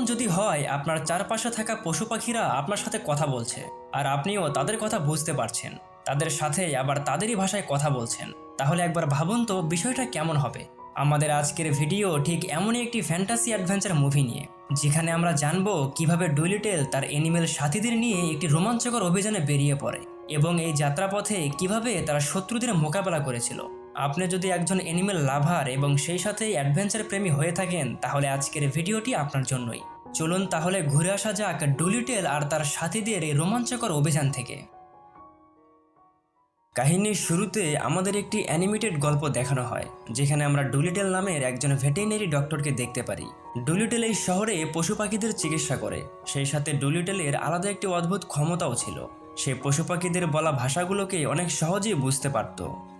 এমন যদি হয়, আপনার চারপাশে থাকা পশু পাখিরা আপনার সাথে কথা বলছে আর আপনিও তাদের কথা বুঝতে পারছেন। তাদের সাথে আবার তাদেরই ভাষায় কথা বলছেন। তাহলে একবার ভাবুন তো বিষয়টা কেমন হবে। আমাদের আজকের ভিডিও ঠিক এমনই একটি ফ্যান্টাসি অ্যাডভেঞ্চার মুভি নিয়ে, যেখানে আমরা জানব কীভাবে ডুলিটেল তার এনিমেল সাথীদের নিয়ে একটি রোমাঞ্চকর অভিযানে বেরিয়ে পড়ে এবং এই যাত্রাপথে কীভাবে তারা শত্রুদের মোকাবেলা করেছিল। আপনি যদি একজন অ্যানিমেল লাভার এবং সেই সাথে অ্যাডভেঞ্চার প্রেমী হয়ে থাকেন, তাহলে আজকের ভিডিওটি আপনার জন্যই। চলুন তাহলে ঘুরে আসা যাক ডুলিটেল আর তার সাথীদের এই রোমাঞ্চকর অভিযান থেকে। কাহিনীর শুরুতে আমাদের একটি অ্যানিমেটেড গল্প দেখানো হয়, যেখানে আমরা ডুলিটেল নামের একজন ভেটেরিনারি ডক্টরকে দেখতে পারি। ডুলিটেল এই শহরে পশু পাখিদের চিকিৎসা করে, সেই সাথে ডুলিটেলের আলাদা একটি অদ্ভুত ক্ষমতাও ছিল। সে পশু পাখিদের বলা ভাষাগুলোকে অনেক সহজেই বুঝতে পারত,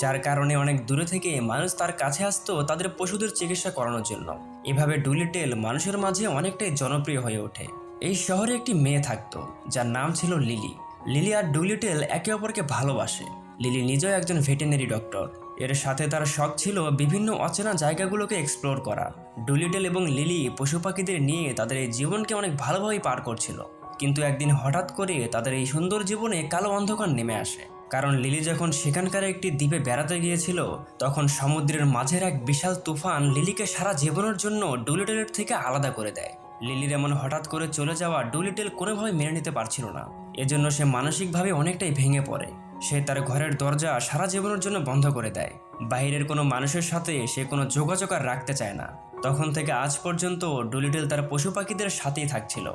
যার কারণে অনেক দূরে থেকে মানুষ তার কাছে আসতো তাদের পশুদের চিকিৎসা করানোর জন্য। এভাবে ডুলিটেল মানুষের মাঝে অনেকটাই জনপ্রিয় হয়ে ওঠে। এই শহরে একটি মেয়ে থাকতো, যার নাম ছিল লিলি। লিলি আর ডুলিটেল একে অপরকে ভালোবাসে। লিলি নিজেও একজন ভেটেরিনারি ডক্টর। এর সাথে তার শখ ছিল বিভিন্ন অচেনা জায়গাগুলোকে এক্সপ্লোর করা। ডুলিটেল এবং লিলি পশু পাখিদের নিয়ে তাদের এই জীবনকে অনেক ভালোভাবেই পার করছিল। কিন্তু একদিন হঠাৎ করে তাদের এই সুন্দর জীবনে কালো অন্ধকার নেমে আসে। কারণ লিলি যখন সেখানকার একটি দ্বীপে বেড়াতে গিয়েছিল, তখন সমুদ্রের মাঝের এক বিশাল তুফান লিলিকে সারা জীবনের জন্য ডুলিটেলের থেকে আলাদা করে দেয়। লিলির এমন হঠাৎ করে চলে যাওয়া ডুলিটেল কোনোভাবে মেনে নিতে পারছিল না। এজন্য সে মানসিকভাবে অনেকটাই ভেঙে পড়ে। সে তার ঘরের দরজা সারা জীবনের জন্য বন্ধ করে দেয়। বাইরের কোনো মানুষের সাথে সে কোনো যোগাযোগ আর রাখতে চায় না। তখন থেকে আজ পর্যন্ত ডুলিটেল তার পশু পাখিদের সাথেই থাকছিল।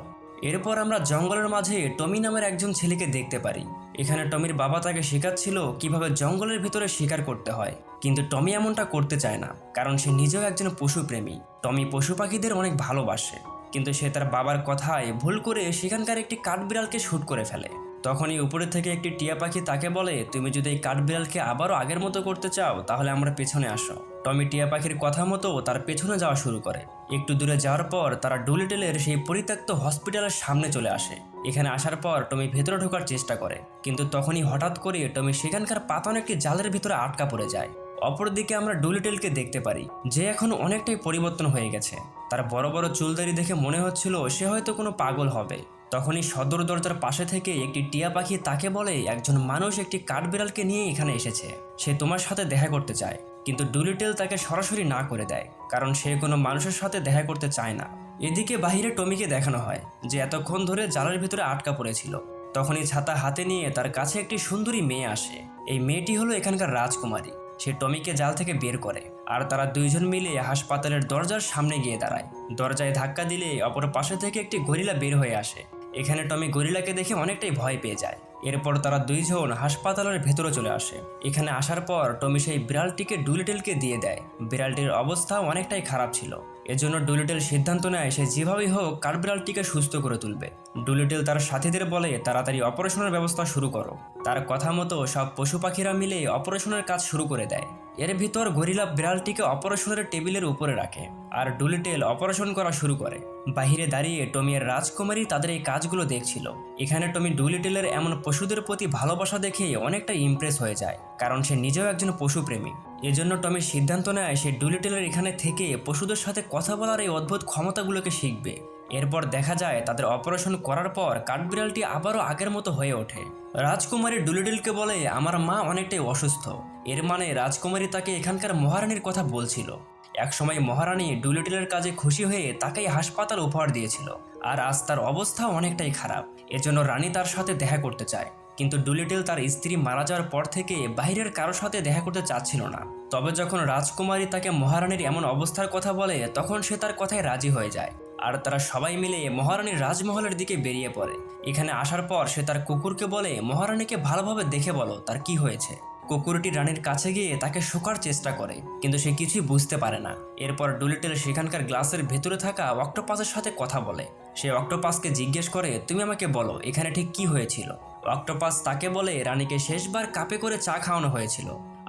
এরপর আমরা জঙ্গলের মাঝে টমি নামের একজন ছেলেকে দেখতে পারি। এখানে টমির বাবা তাকে শেখাচ্ছিল কীভাবে জঙ্গলের ভিতরে শিকার করতে হয়। কিন্তু টমি এমনটা করতে চায় না, কারণ সে নিজেও একজন পশুপ্রেমী। টমি পশু পাখিদের অনেক ভালোবাসে, কিন্তু সে তার বাবার কথায় ভুল করে সেখানকার একটি কাঠবিড়ালকে শ্যুট করে ফেলে। তখনই উপরে থেকে একটি টিয়া পাখি তাকে বলে, তুমি যদি এই কাঠবিড়ালকে আবারও আগের মতো করতে চাও, তাহলে আমরা পেছনে আসো। টমি টিয়া পাখির কথা মতো তার পেছনে যাওয়া শুরু করে। একটু দূরে যাওয়ার পর তারা ডুলিটেলের সেই পরিত্যক্ত হসপিটালের সামনে চলে আসে। এখানে আসার পর টমি ভেতরে ঢোকার চেষ্টা করে, কিন্তু তখনই হঠাৎ করে টমি সেখানকার পাতন একটি জালের ভিতরে আটকা পড়ে যায়। অপরদিকে আমরা ডুলিটেলকে দেখতে পারি, যে এখন অনেকটাই পরিবর্তন হয়ে গেছে। তার বড় বড় চুলদারি দেখে মনে হচ্ছিল সে হয়তো কোনো পাগল হবে। তখনই সদর দরজার পাশে থেকে একটি টিয়া পাখি তাকে বলে, একজন মানুষ একটি কাঠবিড়ালকে নিয়ে এখানে এসেছে। সে তোমার সাথে দেখা করতে চায়, কিন্তু ডুলিটেল তাকে সরাসরি না করে দেয়, কারণ সে কোনো মানুষের সাথে দেখা করতে চায় না। এদিকে বাহিরে টমিকে দেখানো হয়, যে এতক্ষণ ধরে জালের ভিতরে আটকা পড়েছিল। তখনই ছাতা হাতে নিয়ে তার কাছে একটি সুন্দরী মেয়ে আসে। এই মেয়েটি হলো এখানকার রাজকুমারী। সে টমিকে জাল থেকে বের করে, আর তারা দুইজন মিলে হাসপাতালের দরজার সামনে গিয়ে দাঁড়ায়। দরজায় ধাক্কা দিলে অপর পাশে থেকে একটি গরিলা বের হয়ে আসে। এখানে টমি গরিলাকে দেখে অনেকটাই ভয় পেয়ে যায়। এরপর তারা দুইজন হাসপাতালের ভেতরে চলে আসে। এখানে আসার পর টমি সেই বিড়ালটিকে ডুলিটেলকে দিয়ে দেয়। বিড়ালটির অবস্থা অনেকটাই খারাপ ছিল। এজন্য ডুলিটেল সিদ্ধান্ত নেয় সে যেভাবেই হোক কাঠবিড়ালটিকে সুস্থ করে তুলবে। ডুলিটেল তার সাথীদের বলে, তাড়াতাড়ি অপারেশনের ব্যবস্থা শুরু করো। তার কথা মতো সব পশু পাখিরা মিলে অপারেশনের কাজ শুরু করে দেয়। এর ভিতর গরিলা বিড়ালটিকে অপারেশনের টেবিলের উপরে রাখে আর ডুলিটেল অপারেশন করা শুরু করে। বাহিরে দাঁড়িয়ে টমির রাজকুমারী তাদের এই কাজগুলো দেখছিল। এখানে টমি ডুলিটেলের এমন পশুদের প্রতি ভালোবাসা দেখে অনেকটা ইমপ্রেস হয়ে যায়, কারণ সে নিজেও একজন পশুপ্রেমী। এজন্য টমি সিদ্ধান্ত নেয় সে ডুলিটেলের এখানে থেকে পশুদের সাথে কথা বলার এই অদ্ভুত ক্ষমতাগুলোকে শিখবে। এরপর দেখা যায় তাদের অপারেশন করার পর কাঠবিড়ালটি আবারও আগের মতো হয়ে ওঠে। রাজকুমারী ডুলিডেলকে বলে, আমার মা অনেকটাই অসুস্থ। এর মানে রাজকুমারী তাকে এখানকার মহারানীর কথা বলছিল। একসময় মহারানী ডুলিটেলের কাজে খুশি হয়ে তাকেই হাসপাতাল উপহার দিয়েছিল। আর আজ তার অবস্থা অনেকটাই খারাপ। এজন্য রানী তার সাথে দেখা করতে চায়। কিন্তু ডুলিটেল তার স্ত্রী মারা যাওয়ার পর থেকে বাইরের কারোর সাথে দেখা করতে চাচ্ছিল না। তবে যখন রাজকুমারী তাকে মহারানীর এমন অবস্থার কথা বলে, তখন সে তার কথায় রাজি হয়ে যায়। আর তারা সবাই মিলে মহারানীর রাজমহলের দিকে বেরিয়ে পড়ে। এখানে আসার পর সে তার কুকুরকে বলে, মহারানীকে ভালোভাবে দেখে বলো, তার কি হয়েছে? কুকুরটি রানীর কাছে গিয়ে তাকে শোকার চেষ্টা করে, কিন্তু সে কিছুই বুঝতে পারে না। এরপর ডুলিটেল সেখানকার গ্লাসের ভেতরে থাকা অক্টোপাসের সাথে কথা বলে। সে অক্টোপাসকে জিজ্ঞেস করে, তুমি আমাকে বলো, এখানে ঠিক কি হয়েছিল? অক্টোপাস তাকে বলে, রানীকে শেষবার কাপে করে চা খাওয়ানো হয়েছিল,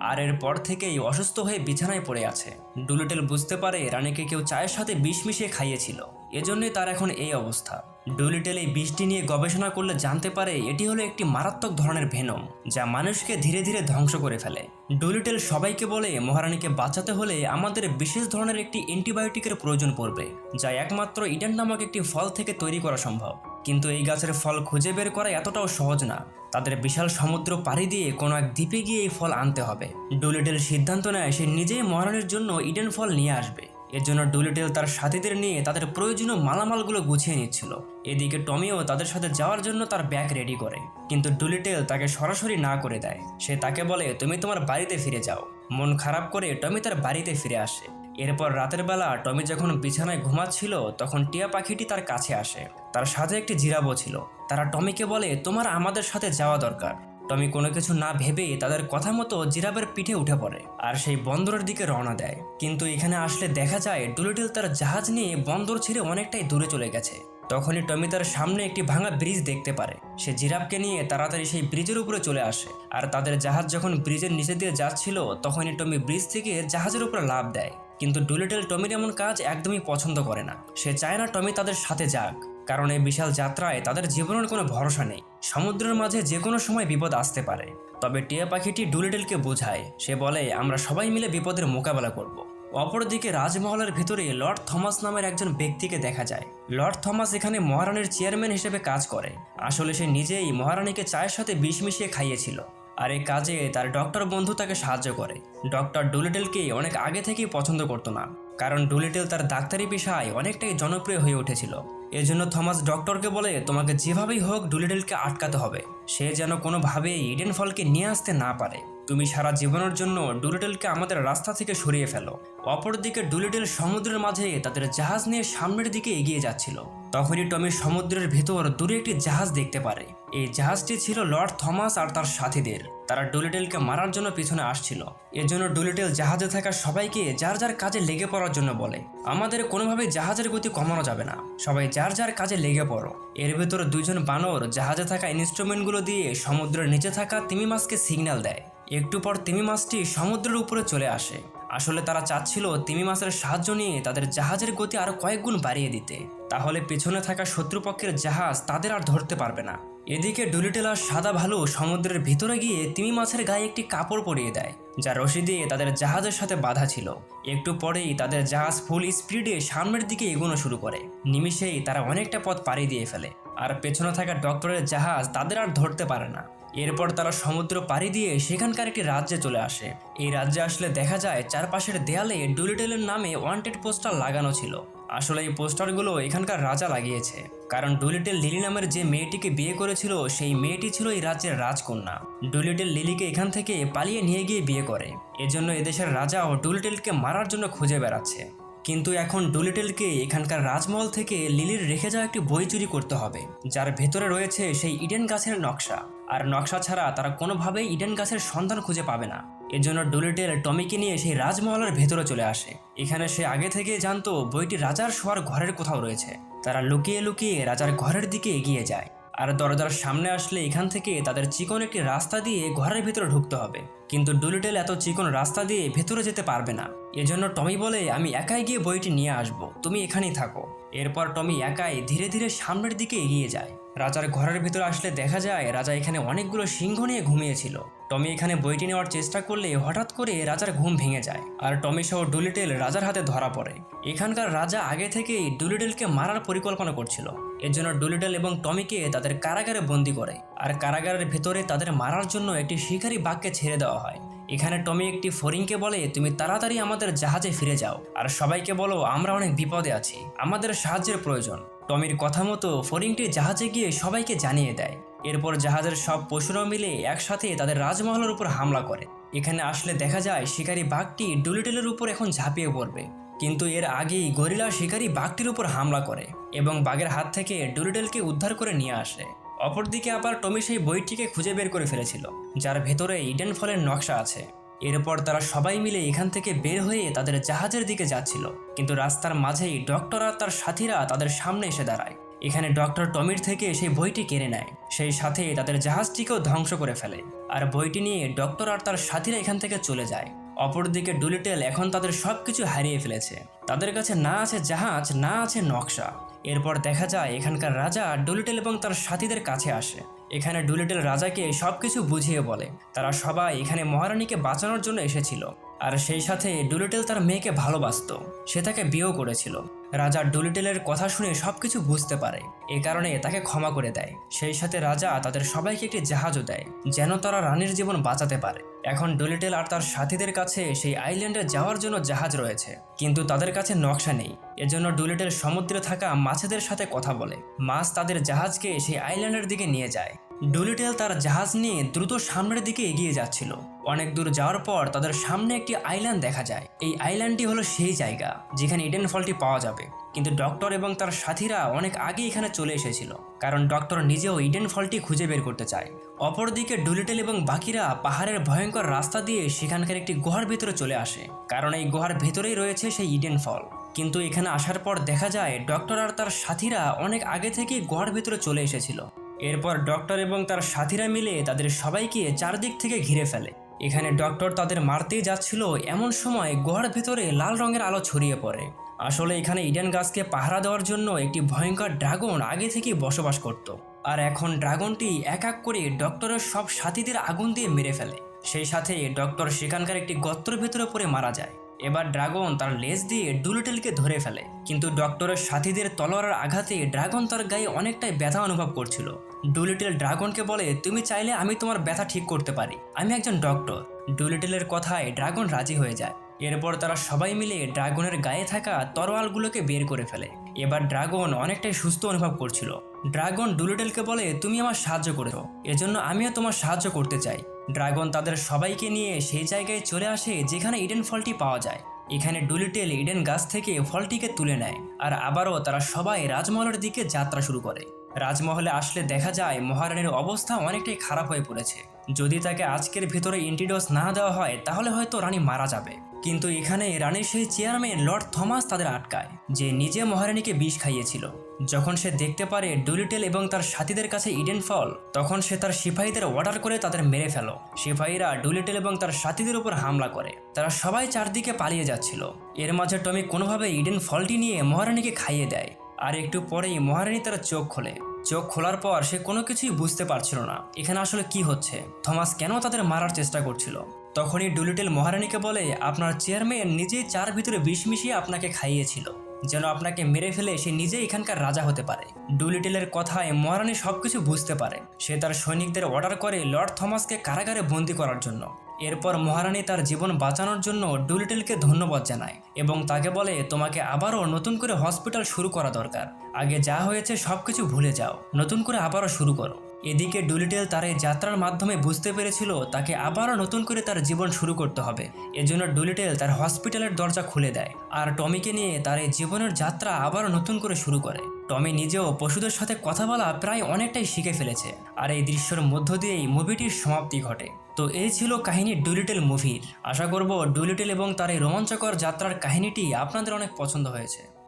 আর এরপর থেকেই অসুস্থ হয়ে বিছানায় পড়ে আছে। ডুলিটেল বুঝতে পারে, রানীকে কেউ চায়ের সাথে বিষ মিশিয়ে খাইয়েছিল। এজন্যই তার এখন এই অবস্থা। ডুলিটেল এই বিষটি নিয়ে গবেষণা করলে জানতে পারে এটি হলো একটি মারাত্মক ধরনের ভেনম, যা মানুষকে ধীরে ধীরে ধ্বংস করে ফেলে। ডুলিটেল সবাইকে বলে, মহারানীকে বাঁচাতে হলে আমাদের বিশেষ ধরনের একটি অ্যান্টিবায়োটিকের প্রয়োজন পড়বে, যা একমাত্র ইডেন নামক একটি ফল থেকে তৈরি করা সম্ভব। কিন্তু এই গাছের ফল খুঁজে বের করা এতটাও সহজ না। তাদের বিশাল সমুদ্র পাড়ি দিয়ে কোনো এক দ্বীপে গিয়ে এই ফল আনতে হবে। ডুলিটেল সিদ্ধান্ত নেয়, সে নিজেই মহারানীর জন্য ইডেন ফল নিয়ে আসবে। এর জন্য ডুলিটেল তার সাথীদের নিয়ে তাদের প্রয়োজনীয় মালামালগুলো গুছিয়ে নিচ্ছিল। এদিকে টমিও তাদের সাথে যাওয়ার জন্য তার ব্যাগ রেডি করে। কিন্তু ডুলিটেল তাকে সরাসরি না করে দেয়। সে তাকে বলে, তুমি তোমার বাড়িতে ফিরে যাও। মন খারাপ করে টমি তার বাড়িতে ফিরে আসে। এরপর রাতের বেলা টমি যখন বিছানায় ঘুমাচ্ছিল, তখন টিয়া পাখিটি তার কাছে আসে। তার সাথে একটি জিরাবও ছিল। তারা টমিকে বলে, তোমার আমাদের সাথে যাওয়া দরকার। টমি কোনো কিছু না ভেবে তাদের কথা মতো জিরাবের পিঠে উঠে পড়ে আর সেই বন্দরের দিকে রওনা দেয়। কিন্তু এখানে আসলে দেখা যায় ডুলিটিল তার জাহাজ নিয়ে বন্দর ছেড়ে অনেকটাই দূরে চলে গেছে। তখনই টমি তার সামনে একটি ভাঙা ব্রিজ দেখতে পারে। সে জিরাফকে নিয়ে তাড়াতাড়ি সেই ব্রিজের উপরে চলে আসে আর তাদের জাহাজ যখন ব্রিজের নিচে দিয়ে যাচ্ছিল, তখনই টমি ব্রিজ থেকে জাহাজের উপরে লাভ দেয়। কিন্তু ডুলিটেল টমির এমন কাজ একদমই পছন্দ করে না। সে চায় না টমি তাদের সাথে যাক। কারণ এই বিশাল যাত্রায় তাদের জীবনের কোনো ভরসা নেই। সমুদ্রের মাঝে যে কোনো সময় বিপদ আসতে পারে। তবে টিয়া পাখিটি ডুলিটেলকে বোঝায়। সে বলে, আমরা সবাই মিলে বিপদের মোকাবেলা করব। অপরদিকে রাজমহলের ভিতরে লর্ড থমাস নামের একজন ব্যক্তিকে দেখা যায়। লর্ড থমাস এখানে মহারানীর চেয়ারম্যান হিসেবে কাজ করে। আসলে সে নিজেই মহারানীকে চায়ের সাথে বিষ মিশিয়ে খাইয়েছিল। আর এই কাজে তার ডক্টর বন্ধু তাকে সাহায্য করে। ডক্টর ডুলিটেলকে অনেক আগে থেকেই পছন্দ করতো না। কারণ ডুলিটেল তার ডাক্তারি পেশায় অনেকটাই জনপ্রিয় হয়ে উঠেছিল। এজন্য থমাস ডক্টরকে বলে, তোমাকে যেভাবেই হোক ডুলিটেলকে আটকাতে হবে। সে যেন কোনোভাবেই ইডেন ফলকে নিয়ে আসতে না পারে। তুমি সারা জীবনের জন্য ডুলিটেলকে আমাদের রাস্তা থেকে সরিয়ে ফেলো। অপরদিকে ডুলিটেল সমুদ্রের মাঝে তাদের জাহাজ নিয়ে সামনের দিকে এগিয়ে যাচ্ছিল। তখনই টমি সমুদ্রের ভেতর দূরে একটি জাহাজ দেখতে পারে। এই জাহাজটি ছিল লর্ড থমাস আর তার সাথীদের। তারা ডুলিটেলকে মারার জন্য পিছনে আসছিল। এর জন্য ডুলিটেল জাহাজে থাকা সবাইকে যার যার কাজে লেগে পড়ার জন্য বলে, আমাদের কোনোভাবে জাহাজের গতি কমানো যাবে না। সবাই যার যার কাজে লেগে পড়ো। এর ভেতর দুইজন বানর জাহাজে থাকা ইনস্ট্রুমেন্টগুলো দিয়ে সমুদ্রের নিচে থাকা তিমি মাছকে সিগন্যাল দেয়। একটু পর তিমি মাছটি সমুদ্রের উপরে চলে আসে। আসলে তারা চাচ্ছিল তিমি মাছের সাহায্য নিয়ে তাদের জাহাজের গতি আরও কয়েক গুণ বাড়িয়ে দিতে। তাহলে পেছনে থাকা শত্রুপক্ষের জাহাজ তাদের আর ধরতে পারবে না। এদিকে ডুলিটেলা সাদা ভালো সমুদ্রের ভিতরে গিয়ে তিমি মাছের গায়ে একটি কাপড় পরিয়ে দেয়, যা রশি দিয়ে তাদের জাহাজের সাথে বাধা ছিল। একটু পরেই তাদের জাহাজ ফুল স্পিডে সামনের দিকে এগোনো শুরু করে। নিমিষেই তারা অনেকটা পথ পাড়ি দিয়ে ফেলে। আর পেছনে থাকা ডক্টরের জাহাজ তাদের আর ধরতে পারে না। এরপর তারা সমুদ্র পাড়ি দিয়ে সেখানকার একটি রাজ্যে চলে আসে। এই রাজ্যে আসলে দেখা যায়, চারপাশের দেয়ালে ডুলিটেলের নামে ওয়ান্টেড পোস্টার লাগানো ছিল। আসলে এই পোস্টারগুলো এখানকার রাজা লাগিয়েছে। কারণ ডুলিটেল লিলি নামের যে মেয়েটিকে বিয়ে করেছিল, সেই মেয়েটি ছিল এই রাজ্যের রাজকন্যা। ডুলিটেল লিলিকে এখান থেকে পালিয়ে নিয়ে গিয়ে বিয়ে করে। এজন্য এদেশের রাজাও ডুলিটেলকে মারার জন্য খুঁজে বেড়াচ্ছে। কিন্তু এখন ডুলিটেলকে এখানকার রাজমহল থেকে লিলির রেখে যাওয়া একটি বই চুরি করতে হবে, যার ভেতরে রয়েছে সেই ইডেন গাছের নকশা। আর নকশা ছাড়া তারা কোনোভাবেই ইডেন গাছের সন্ধান খুঁজে পাবে না। এজন্য ডুলিটেল টমিকে নিয়ে সেই রাজমহলের ভেতরে চলে আসে। এখানে সে আগে থেকে জানতো বইটি রাজার শোয়ার ঘরের কোথাও রয়েছে। তারা লুকিয়ে লুকিয়ে রাজার ঘরের দিকে এগিয়ে যায়। আর দরজার সামনে আসলে এখান থেকে তাদের চিকন একটি রাস্তা দিয়ে ঘরের ভেতরে ঢুকতে হবে। কিন্তু ডুলিটেল এত চিকন রাস্তা দিয়ে ভেতরে যেতে পারবে না। এজন্য টমি বলে, আমি একাই গিয়ে বইটি নিয়ে আসব। তুমি এখানেই থাকো। এরপর টমি একাই ধীরে ধীরে সামনের দিকে এগিয়ে যায়। রাজার ঘরের ভেতরে আসলে দেখা যায়, রাজা এখানে অনেকগুলো সিংহ নিয়ে ঘুমিয়েছিল। টমি এখানে বইটি নেওয়ার চেষ্টা করলে হঠাৎ করে রাজার ঘুম ভেঙে যায় আর টমি সহ ডুলিটেল রাজার হাতে ধরা পড়ে। এখানকার রাজা আগে থেকেই ডুলিটেলকে মারার পরিকল্পনা করছিল। এর জন্য ডুলিটেল এবং টমিকে তাদের কারাগারে বন্দি করে আর কারাগারের ভেতরে তাদের মারার জন্য একটি শিকারী বাঘকে ছেড়ে দেওয়া হয়। এখানে টমি একটি ফরিংকে বলে, তুমি তাড়াতাড়ি আমাদের জাহাজে ফিরে যাও। আর সবাইকে বলো, আমরা অনেক বিপদে আছি। আমাদের সাহায্যের প্রয়োজন। টমির কথা মতো ফরিংটি জাহাজে গিয়ে সবাইকে জানিয়ে দেয়। এরপর জাহাজের সব পশুরা মিলে একসাথে তাদের রাজমহলের উপর হামলা করে। এখানে আসলে দেখা যায়, শিকারী বাঘটি ডুলিটেলের উপর এখন ঝাঁপিয়ে পড়বে। কিন্তু এর আগেই গরিলা শিকারী বাঘটির উপর হামলা করে এবং বাঘের হাত থেকে ডুলিটেলকে উদ্ধার করে নিয়ে আসে। অপরদিকে আবার টমি সেই বইটিকে খুঁজে বের করে ফেলেছিল, যার ভেতরে ইডেন ফলের নকশা আছে। এরপর তারা সবাই মিলে এখান থেকে বের হয়ে তাদের জাহাজের দিকে যাচ্ছিল। কিন্তু রাস্তার মাঝেই ডক্টর আর তার সাথীরা তাদের সামনে এসে দাঁড়ায়। এখানে ডক্টর টমির থেকে সেই বইটি কেড়ে নেয়। সেই সাথে তাদের জাহাজটিকেও ধ্বংস করে ফেলে। আর বইটি নিয়ে ডক্টর আর তার সাথীরা এখান থেকে চলে যায়। অপরদিকে ডুলিটেল এখন তাদের সব কিছু হারিয়ে ফেলেছে। তাদের কাছে না আছে জাহাজ, না আছে নকশা। এরপর দেখা যায় এখানকার রাজা ডুলিটেল এবং তার সাথীদের কাছে আসে। এখানে ডুলিটেল রাজাকে সব কিছু বুঝিয়ে বলে। তারা সবাই এখানে মহারানীকে বাঁচানোর জন্য এসেছিল। আর সেই সাথে ডুলিটেল তার মেয়েকে ভালোবাসতো। সে তাকে বিয়েও করেছিল। রাজা ডুলিটেলের কথা শুনে সবকিছু বুঝতে পারে। এ কারণে তাকে ক্ষমা করে দেয়। সেই সাথে রাজা তাদের সবাইকে একটি জাহাজও দেয়, যেন তারা রানীর জীবন বাঁচাতে পারে। এখন ডুলিটেল আর তার সাথীদের কাছে সেই আইল্যান্ডে যাওয়ার জন্য জাহাজ রয়েছে। কিন্তু তাদের কাছে নকশা নেই। এজন্য ডুলিটেল সমুদ্রে থাকা মাছেদের সাথে কথা বলে। মাছ তাদের জাহাজকে সেই আইল্যান্ডের দিকে নিয়ে যায়। ডুলিটেল তার জাহাজ নিয়ে দ্রুত সামনের দিকে এগিয়ে যাচ্ছিল। অনেক দূর যাওয়ার পর তাদের সামনে একটি আইল্যান্ড দেখা যায়। এই আইল্যান্ডটি হলো সেই জায়গা, যেখানে ইডেন ফলটি পাওয়া যাবে। কিন্তু ডক্টর এবং তার সাথীরা অনেক আগে এখানে চলে এসেছিল, কারণ ডক্টর নিজেও ইডেন ফলটি খুঁজে বের করতে চায়। অপরদিকে ডুলিটেল এবং বাকিরা পাহাড়ের ভয়ঙ্কর রাস্তা দিয়ে সেখানকার একটি গুহার ভিতরে চলে আসে, কারণ এই গুহার ভেতরেই রয়েছে সেই ইডেন ফল। কিন্তু এখানে আসার পর দেখা যায়, ডক্টর আর তার সাথীরা অনেক আগে থেকেই গুহার ভিতরে চলে এসেছিল। এরপর ডক্টর এবং তার সাথীরা মিলে তাদের সবাইকে চারদিক থেকে ঘিরে ফেলে। এখানে ডক্টর তাদের মারতেই যাচ্ছিল এমন সময় গুহার ভেতরে লাল রঙের আলো ছড়িয়ে পড়ে। আসলে এখানে ইডেন গাছকে পাহারা দেওয়ার জন্য একটি ভয়ঙ্কর ড্রাগন আগে থেকেই বসবাস করত। আর এখন ড্রাগনটি এক এক করে ডক্টরের সব সাথীদের আগুন দিয়ে মেরে ফেলে। সেই সাথে ডক্টর সেখানকার একটি গর্তের ভেতরে পড়ে মারা যায়। এবার ড্রাগন তার লেজ দিয়ে ডুলিটেলকে ধরে ফেলে। কিন্তু ডক্টরের সাথীদের তলোয়ারের আঘাতে ড্রাগন তার গায়ে অনেকটাই ব্যথা অনুভব করছিল। ডুলিটেল ড্রাগনকে বলে, তুমি চাইলে আমি তোমার ব্যথা ঠিক করতে পারি। আমি একজন ডক্টর। ডুলিটেলের কথায় ড্রাগন রাজি হয়ে যায়। এরপর তারা সবাই মিলে ড্রাগনের গায়ে থাকা তরোয়ালগুলোকে বের করে ফেলে। এবার ড্রাগন অনেকটাই সুস্থ অনুভব করছিল। ড্রাগন ডুলিটেলকে বলে, তুমি আমার সাহায্য করেছ। এজন্য আমিও তোমার সাহায্য করতে চাই। ড্রাগন তাদের সবাইকে নিয়ে সেই জায়গায় চলে আসে যেখানে ইডেন ফলটি পাওয়া যায়। এখানে ডুলিটেল ইডেন গাছ থেকে ফলটিকে তুলে নেয়। আর আবারও তারা সবাই রাজমহলের দিকে যাত্রা শুরু করে। রাজমহলে আসলে দেখা যায় মহারানীর অবস্থা অনেকটাই খারাপ হয়ে পড়েছে। যদি তাকে আজকের ভিতরে ইন্টিডোস না দেওয়া হয়, তাহলে হয়তো রানী মারা যাবে। কিন্তু এখানে রানীর সেই চেয়ারম্যান লর্ড থমাস তাদের আটকায়, যে নিজে মহারানীকে বিষ খাইয়েছিল। যখন সে দেখতে পারে ডুলিটেল এবং তার সাথীদের কাছে ইডেন ফল, তখন সে তার সিপাহীদের অর্ডার করে তাদের মেরে ফেলো। সিপাহীরা ডুলিটেল এবং তার সাথীদের উপর হামলা করে। তারা সবাই চারদিকে পালিয়ে যাচ্ছিল। এর মাঝে টমি কোনোভাবে ইডেন ফলটি নিয়ে মহারানীকে খাইয়ে দেয়। আর একটু পরেই মহারানী তার চোখ খোলে। চোখ খোলার পর সে কোনো কিছুই বুঝতে পারছিল না। এখানে আসলে কি হচ্ছে? থমাস কেন তাদের মারার চেষ্টা করছিল? তখনই ডুলিটেল মহারানীকে বলে, আপনার চেয়ারম্যান নিজেই চার ভিতরে বিষ মিশিয়ে আপনাকে খাইয়েছিল। যেন আপনাকে মেরে ফেলে সে নিজে এখানকার রাজা হতে পারে। ডুলিটেলের কথায় মহারানী সবকিছু বুঝতে পারে। সে তার সৈনিকদের অর্ডার করে লর্ড থমাসকে কারাগারে বন্দি করার জন্য। এরপর মহারানী তার জীবন বাঁচানোর জন্য ডুলিটেলকে ধন্যবাদ জানায় এবং তাকে বলে, তোমাকে আবারও নতুন করে হসপিটাল শুরু করা দরকার। আগে যা হয়েছে সব কিছু ভুলে যাও। নতুন করে আবারও শুরু করো। এদিকে ডুলিটেল তার এই যাত্রার মাধ্যমে বুঝতে পেরেছিল, তাকে আবারও নতুন করে তার জীবন শুরু করতে হবে। এজন্য ডুলিটেল তার হসপিটালের দরজা খুলে দেয়। আর টমিকে নিয়ে তার এই জীবনের যাত্রা আবারও নতুন করে শুরু করে। টমি নিজেও পশুদের সাথে কথা বলা প্রায় অনেকটাই শিখে ফেলেছে। আর এই দৃশ্যর মধ্য দিয়েই মুভিটির সমাপ্তি ঘটে। তো এই ছিল কাহিনী ডুলিটেল মুভির। আশা করব ডুলিটেল এবং তার এই রোমাঞ্চকর যাত্রার কাহিনীটি আপনাদের অনেক পছন্দ হয়েছে।